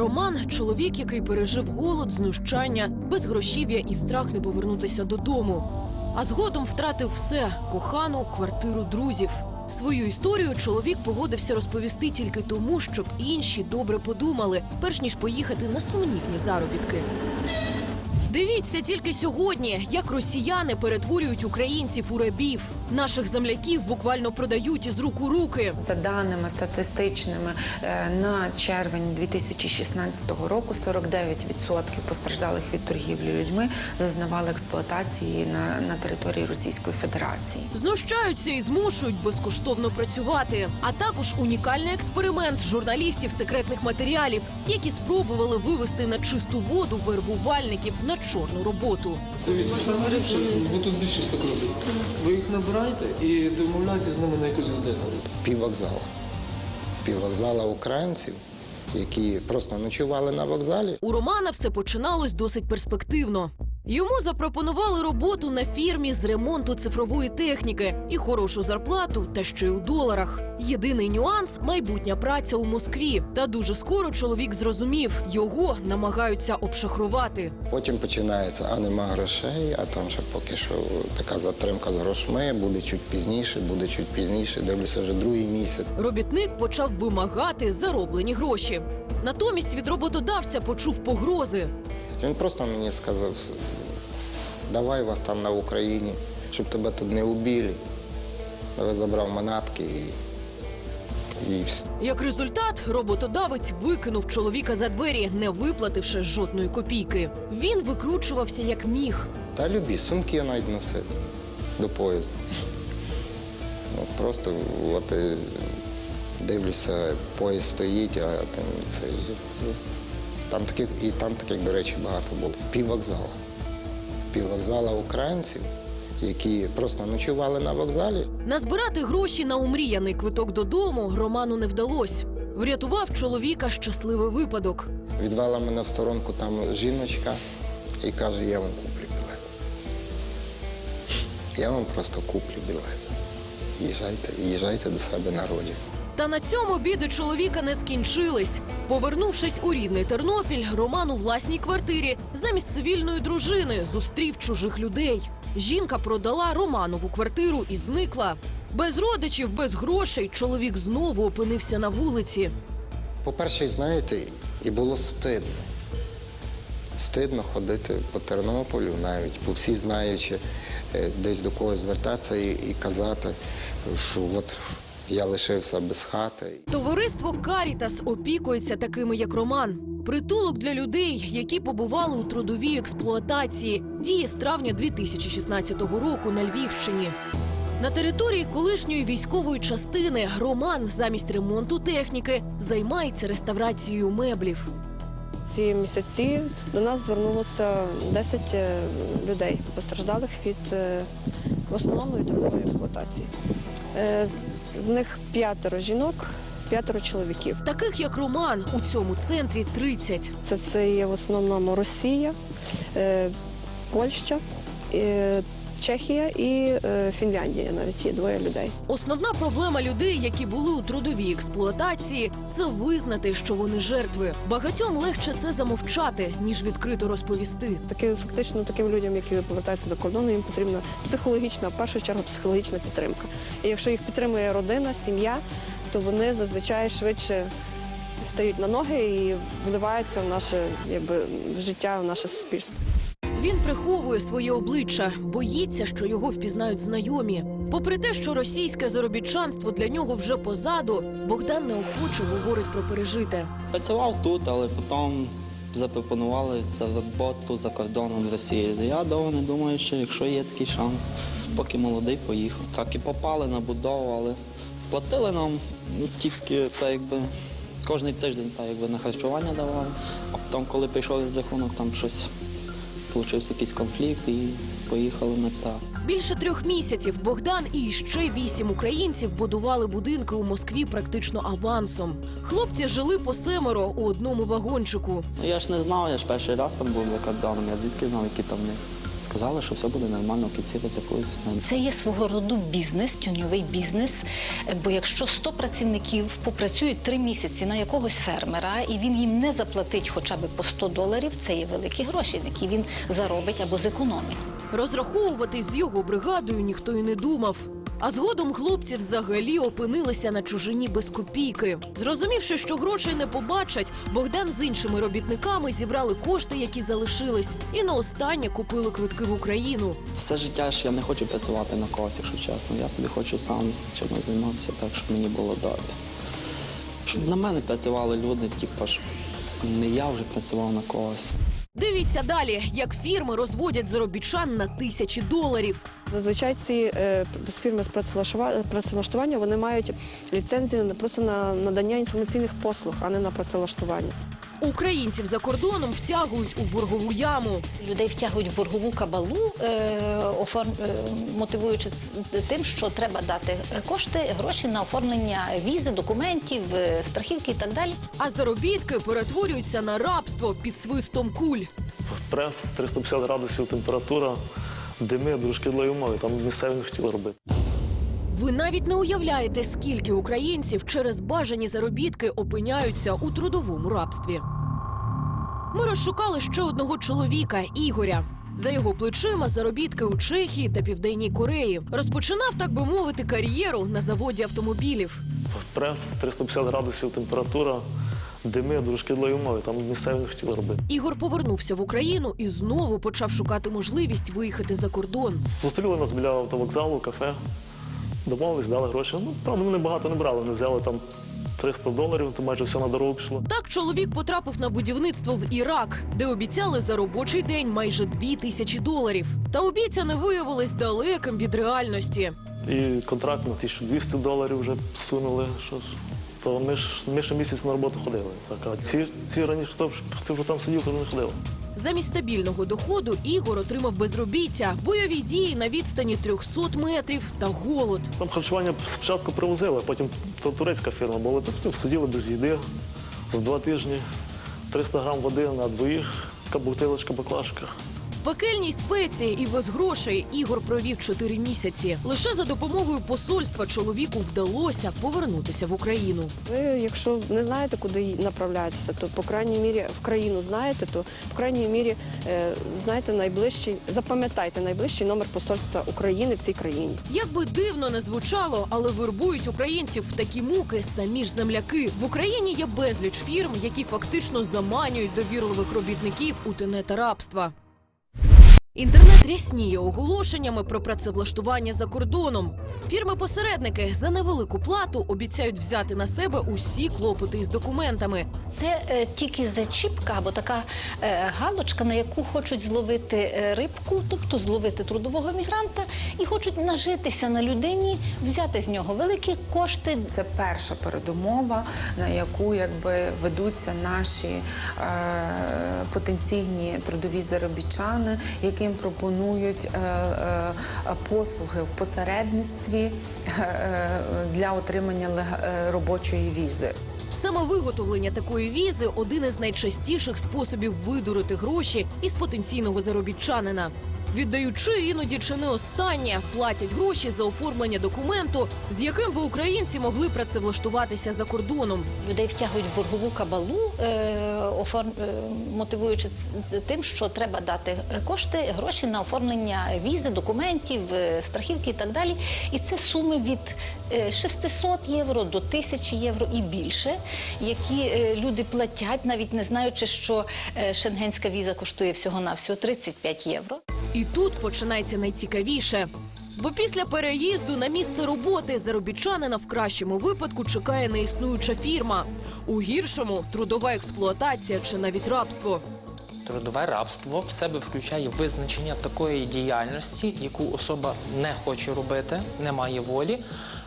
Роман чоловік, який пережив голод, знущання, безгрошів'я і страх не повернутися додому. А згодом втратив все кохану, квартиру друзів. Свою історію чоловік погодився розповісти тільки тому, щоб інші добре подумали, перш ніж поїхати на сумнівні заробітки. Дивіться тільки сьогодні, як росіяни перетворюють українців у рабів. Наших земляків буквально продають із рук у руки. За даними статистичними, е, на червень 2016 року 49% постраждалих від торгівлі людьми зазнавали експлуатації на, на території Російської Федерації. Знущаються і змушують безкоштовно працювати. А також унікальний експеримент журналістів секретних матеріалів, які спробували вивести на чисту воду вербувальників на чорну роботу. Бо тут більшість так робить. Ви їх набираєте і домовляєтесь з ними на якусь годину. піввокзала. Піввокзала українців, які просто ночували на вокзалі. У Романа все починалось досить перспективно. Йому запропонували роботу на фірмі з ремонту цифрової техніки і хорошу зарплату, та ще й у доларах. Єдиний нюанс майбутня праця у Москві. Та дуже скоро чоловік зрозумів, його намагаються обшахрувати. Потім починається, а нема грошей, а там ще поки що така затримка з грошми, буде чуть пізніше, буде чуть пізніше. Дивлюся вже другий місяць. Робітник почав вимагати зароблені гроші. Натомість від роботодавця почув погрози. Він просто мені сказав, давай вас там на Україні, щоб тебе тут не убили. Я забрав манатки і, і все. Як результат, роботодавець викинув чоловіка за двері, не виплативши жодної копійки. Він викручувався як міг. Та любі, сумки я навіть носив до поїзду. Ну, просто от е, дивлюся, поїзд стоїть, а там це. Там таких, і там таких, до речі, багато було. Піввокзала. Піввокзала українців, які просто ночували на вокзалі. Назбирати гроші на умріяний квиток додому Роману не вдалось. Врятував чоловіка щасливий випадок. Відвела мене в сторонку там жіночка і каже, я вам куплю білет. Я вам просто куплю білет. Їжджайте, їжджайте до себе на родину. Та на цьому біди чоловіка не скінчились. Повернувшись у рідний Тернопіль, Роман у власній квартирі замість цивільної дружини зустрів чужих людей. Жінка продала Романову квартиру і зникла. Без родичів, без грошей чоловік знову опинився на вулиці. По-перше, знаєте, і було стидно. Стидно ходити по Тернополю, навіть по всі знаючи, е, десь до когось звертатися і, і казати, що от я лишився без хати. Товариство Карітас опікується такими, як Роман. Притулок для людей, які побували у трудовій експлуатації, діє з травня 2016 року на Львівщині. На території колишньої військової частини Роман замість ремонту техніки займається реставрацією меблів. Ці місяці до нас звернулося 10 е, людей, постраждалих від е, в основному від трудової експлуатації. З- З них п'ятеро жінок, п'ятеро чоловіків. Таких як Роман у цьому центрі 30. Це, це є в основному Росія, е, Польща, е, Чехія і е, Фінляндія. Навіть є двоє людей. Основна проблема людей, які були у трудовій експлуатації, це визнати, що вони жертви. Багатьом легше це замовчати, ніж відкрито розповісти. Таки фактично таким людям, які повертаються за кордону, їм потрібна психологічна, в першу чергу, психологічна підтримка. І якщо їх підтримує родина, сім'я, то вони зазвичай швидше стають на ноги і вливаються в наше якби життя, в наше суспільство. Він приховує своє обличчя, боїться, що його впізнають знайомі. Попри те, що російське заробітчанство для нього вже позаду, Богдан неохоче говорить про пережите. Працював тут, але потім запропонували цю роботу за кордоном Росії. Я довго не думаю, що якщо є такий шанс, поки молодий поїхав. Так і попали на будову, але платили нам ну, тільки так якби кожен тиждень так якби на харчування давали. А потім, коли прийшов рахунок, там щось получився якийсь конфлікт і поїхали ми так. Більше трьох місяців Богдан і ще вісім українців будували будинки у Москві практично авансом. Хлопці жили по семеро у одному вагончику. Ну я ж не знав, я ж перший раз там був за кордоном, я звідки знав, які там в них Сказали, що все буде нормально, в кінці розрахуються. Це є свого роду бізнес, тюньовий бізнес. Бо якщо 100 працівників попрацюють три місяці на якогось фермера, і він їм не заплатить хоча б по 100 доларів, це є великі гроші, які він заробить або зекономить. Розраховуватись з його бригадою ніхто й не думав. А згодом хлопці взагалі опинилися на чужині без копійки. Зрозумівши, що грошей не побачать, Богдан з іншими робітниками зібрали кошти, які залишились, і на останнє купили квитки в Україну. Все життя ж я не хочу працювати на когось, якщо чесно. Я собі хочу сам чимось займатися так, щоб мені було добре. Щоб на мене працювали люди, типу, щоб не я вже працював на когось. Дивіться далі, як фірми розводять заробітчан на тисячі доларів. Зазвичай ці е, фірми з працевлаштува- працевлаштування вони мають ліцензію просто на надання інформаційних послуг, а не на працевлаштування. Українців за кордоном втягують у боргову яму. Людей втягують в боргову кабалу, е, оформ... е, мотивуючи тим, що треба дати кошти, гроші на оформлення візи, документів, е, страхівки і так далі. А заробітки перетворюються на рабство під свистом куль. Прес 350 градусів температура, дими, дуже шкідливі умови. Там місцеві не хотіли робити. Ви навіть не уявляєте, скільки українців через бажані заробітки опиняються у трудовому рабстві. Ми розшукали ще одного чоловіка Ігоря. За його плечима заробітки у Чехії та Південній Кореї. Розпочинав, так би мовити, кар'єру на заводі автомобілів. Прес 350 градусів температура, дими, дуже шкідливі умови. Там місцеві не хотіли робити. Ігор повернувся в Україну і знову почав шукати можливість виїхати за кордон. Зустріли нас біля автовокзалу, кафе, домовились, дали гроші. Ну, правда, вони багато не брали. Вони взяли там 300 доларів, то майже все на дорогу пішло. Так чоловік потрапив на будівництво в Ірак, де обіцяли за робочий день майже дві тисячі доларів. Та обіцяне виявилось далеким від реальності. І контракт на 1200 доларів вже сунули. Що ж. То ми ж ми ще місяць на роботу ходили. Так, а ці, ці раніше, хто, хто вже там сидів, то не ходили. Замість стабільного доходу Ігор отримав безробіття, бойові дії на відстані 300 метрів та голод. Там харчування спочатку привозили, потім турецька фірма була. Потім сиділи без їди з два тижні, 300 грам води на двоїх, бутилочка, баклажка. Пекельній спеції і без грошей Ігор провів 4 місяці. Лише за допомогою посольства чоловіку вдалося повернутися в Україну. Ви, якщо не знаєте, куди й направляєтеся, то по крайній мірі в країну знаєте, то в крайній мірі е, знаєте найближчий, запам'ятайте найближчий номер посольства України в цій країні. Як би дивно не звучало, але вербують українців в такі муки самі ж земляки. В Україні є безліч фірм, які фактично заманюють довірливих робітників у тенета рабства. Інтернет рясніє оголошеннями про працевлаштування за кордоном. Фірми-посередники за невелику плату обіцяють взяти на себе усі клопоти із документами. Це е, тільки зачіпка або така е, галочка, на яку хочуть зловити е, рибку, тобто зловити трудового мігранта, і хочуть нажитися на людині, взяти з нього великі кошти. Це перша передумова, на яку якби ведуться наші е, потенційні трудові заробітчани, яким пропонують е, е, послуги в посередництві е, для отримання робочої візи. Саме виготовлення такої візи один із найчастіших способів видурити гроші із потенційного заробітчанина. Віддаючи іноді чи не останнє, платять гроші за оформлення документу, з яким би українці могли працевлаштуватися за кордоном. Людей втягують в боргову кабалу, е, е, мотивуючи тим, що треба дати кошти, гроші на оформлення візи, документів, е, страхівки і так далі. І це суми від е, 600 євро до 1000 євро і більше, які е, люди платять, навіть не знаючи, що е, шенгенська віза коштує всього-навсього 35 євро. І тут починається найцікавіше. Бо після переїзду на місце роботи заробітчанина в кращому випадку чекає неіснуюча фірма, у гіршому трудова експлуатація чи навіть рабство. Трудове рабство в себе включає визначення такої діяльності, яку особа не хоче робити, не має волі,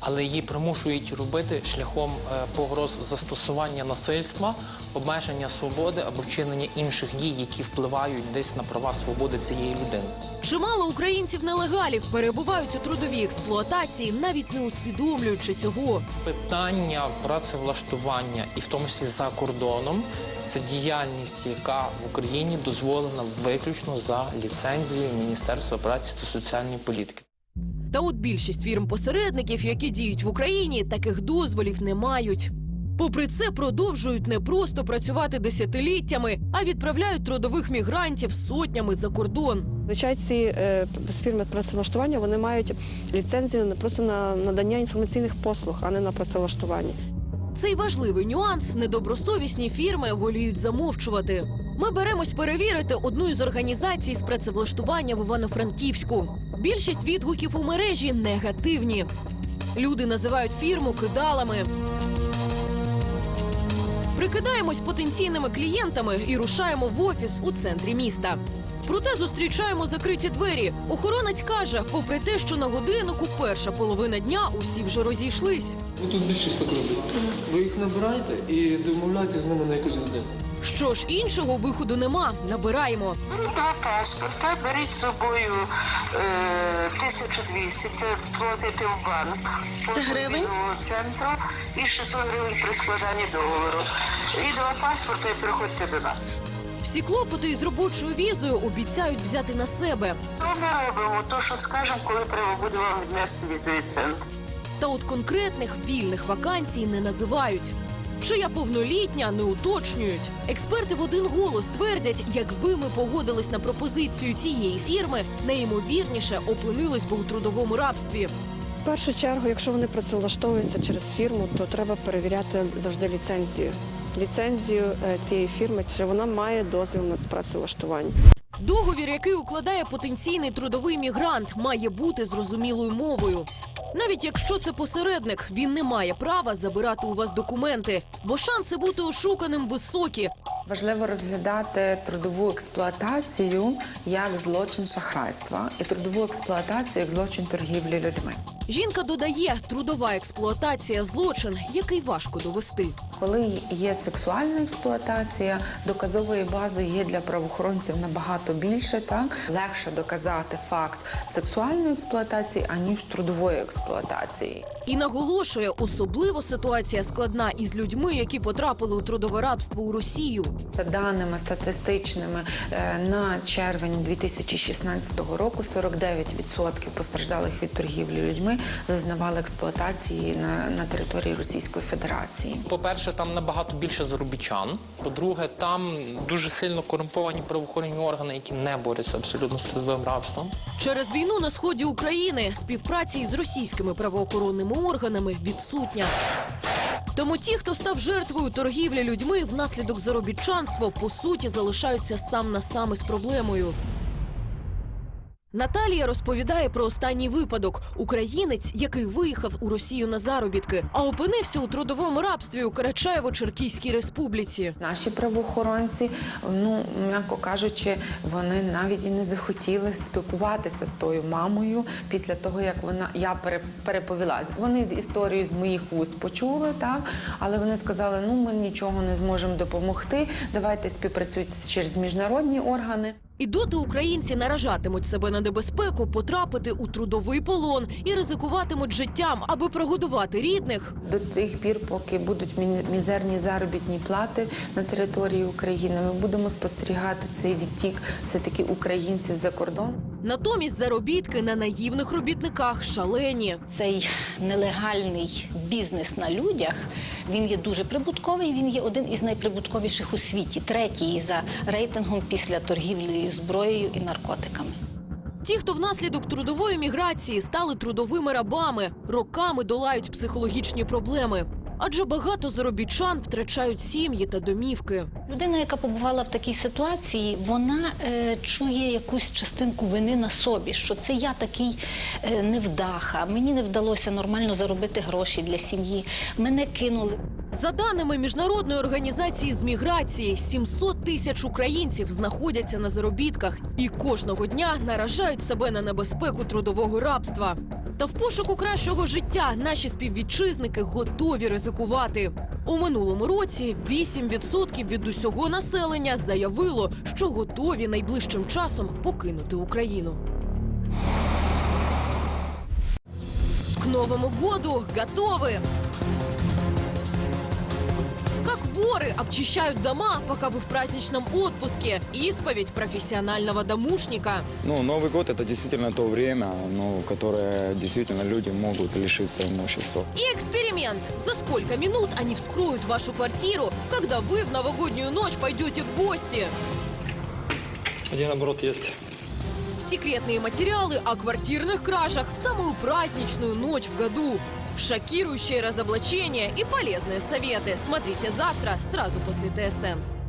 але її примушують робити шляхом е, погроз застосування насильства, обмеження свободи або вчинення інших дій, які впливають десь на права свободи цієї людини. Чимало українців-нелегалів перебувають у трудовій експлуатації, навіть не усвідомлюючи цього. Питання працевлаштування, і в тому числі за кордоном, це діяльність, яка в Україні дозволена виключно за ліцензією Міністерства праці та соціальної політики. Та от більшість фірм-посередників, які діють в Україні, таких дозволів не мають. Попри це, продовжують не просто працювати десятиліттями, а відправляють трудових мігрантів сотнями за кордон. Зазвичай ці е, фірми працевлаштування вони мають ліцензію просто на надання інформаційних послуг, а не на працевлаштування. Цей важливий нюанс недобросовісні фірми воліють замовчувати. Ми беремось перевірити одну із організацій з працевлаштування в Івано-Франківську. Більшість відгуків у мережі негативні. Люди називають фірму кидалами. Прикидаємось потенційними клієнтами і рушаємо в офіс у центрі міста. Проте зустрічаємо закриті двері. Охоронець каже, попри те, що на годиннику перша половина дня усі вже розійшлись. Ви тут більшість так. Ви їх набираєте і домовляєтесь з ними на якусь годину. Що ж іншого виходу нема. Набираємо. Два паспорта, беріть з собою е, 1200, це платити в банк. Це гривень? центру і 600 гривень при складанні договору. І два паспорта і приходьте до нас. Всі клопоти із робочою візою обіцяють взяти на себе. Все ми робимо, то що скажемо, коли треба буде вам віднести візовий центр. Та от конкретних вільних вакансій не називають. Чи я повнолітня, не уточнюють. Експерти в один голос твердять, якби ми погодились на пропозицію цієї фірми, найімовірніше опинились би у трудовому рабстві. В першу чергу, якщо вони працевлаштовуються через фірму, то треба перевіряти завжди ліцензію. Ліцензію е, цієї фірми, чи вона має дозвіл на працевлаштування. Договір, який укладає потенційний трудовий мігрант, має бути зрозумілою мовою. Навіть якщо це посередник, він не має права забирати у вас документи, бо шанси бути ошуканим високі. Важливо розглядати трудову експлуатацію як злочин шахрайства і трудову експлуатацію як злочин торгівлі людьми. Жінка додає, трудова експлуатація злочин, який важко довести. Коли є сексуальна експлуатація, доказової бази є для правоохоронців набагато більше. Так легше доказати факт сексуальної експлуатації аніж трудової експлуатації. І наголошує, особливо ситуація складна із людьми, які потрапили у трудове рабство у Росію. За даними статистичними е, на червень 2016 року 49% постраждалих від торгівлі людьми зазнавали експлуатації на, на території Російської Федерації. По-перше, там набагато більше заробітчан. По-друге, там дуже сильно корумповані правоохоронні органи, які не борються абсолютно з трудовим рабством. Через війну на сході України співпраці із російськими правоохоронними органами відсутня. Тому ті, хто став жертвою торгівлі людьми внаслідок заробітчанства, по суті залишаються сам на сам із проблемою. Наталія розповідає про останній випадок: українець, який виїхав у Росію на заробітки, а опинився у трудовому рабстві у Карачаєво-Черкіській республіці. Наші правоохоронці, ну м'яко кажучи, вони навіть і не захотіли спілкуватися з тою мамою після того, як вона я пере- переповіла. Вони з історією з моїх вуст почули, так але вони сказали: ну ми нічого не зможемо допомогти. Давайте співпрацюйте через міжнародні органи. І доти українці наражатимуть себе на небезпеку потрапити у трудовий полон і ризикуватимуть життям, аби прогодувати рідних. До тих пір, поки будуть мізерні заробітні плати на території України, ми будемо спостерігати цей відтік все-таки українців за кордон. Натомість заробітки на наївних робітниках шалені. Цей нелегальний бізнес на людях він є дуже прибутковий. Він є один із найприбутковіших у світі, третій за рейтингом після торгівлі зброєю і наркотиками. Ті, хто внаслідок трудової міграції стали трудовими рабами, роками долають психологічні проблеми. Адже багато заробітчан втрачають сім'ї та домівки. Людина, яка побувала в такій ситуації, вона е, чує якусь частинку вини на собі, що це я такий е, невдаха. Мені не вдалося нормально заробити гроші для сім'ї. Мене кинули. За даними міжнародної організації з міграції, 700 тисяч українців знаходяться на заробітках і кожного дня наражають себе на небезпеку трудового рабства. Та в пошуку кращого життя наші співвітчизники готові ризикувати. У минулому році 8% від усього населення заявило, що готові найближчим часом покинути Україну. К Новому году готовы! Воры обчищают дома, пока вы в праздничном отпуске. Исповедь профессионального домушника. Ну, Новый год это действительно то время, ну, которое действительно люди могут лишиться имущества. И эксперимент. За сколько минут они вскроют вашу квартиру, когда вы в новогоднюю ночь пойдете в гости? Один наоборот есть. Секретные материалы о квартирных кражах в самую праздничную ночь в году. Шокирующие разоблачения и полезные советы. Смотрите завтра, сразу после ТСН.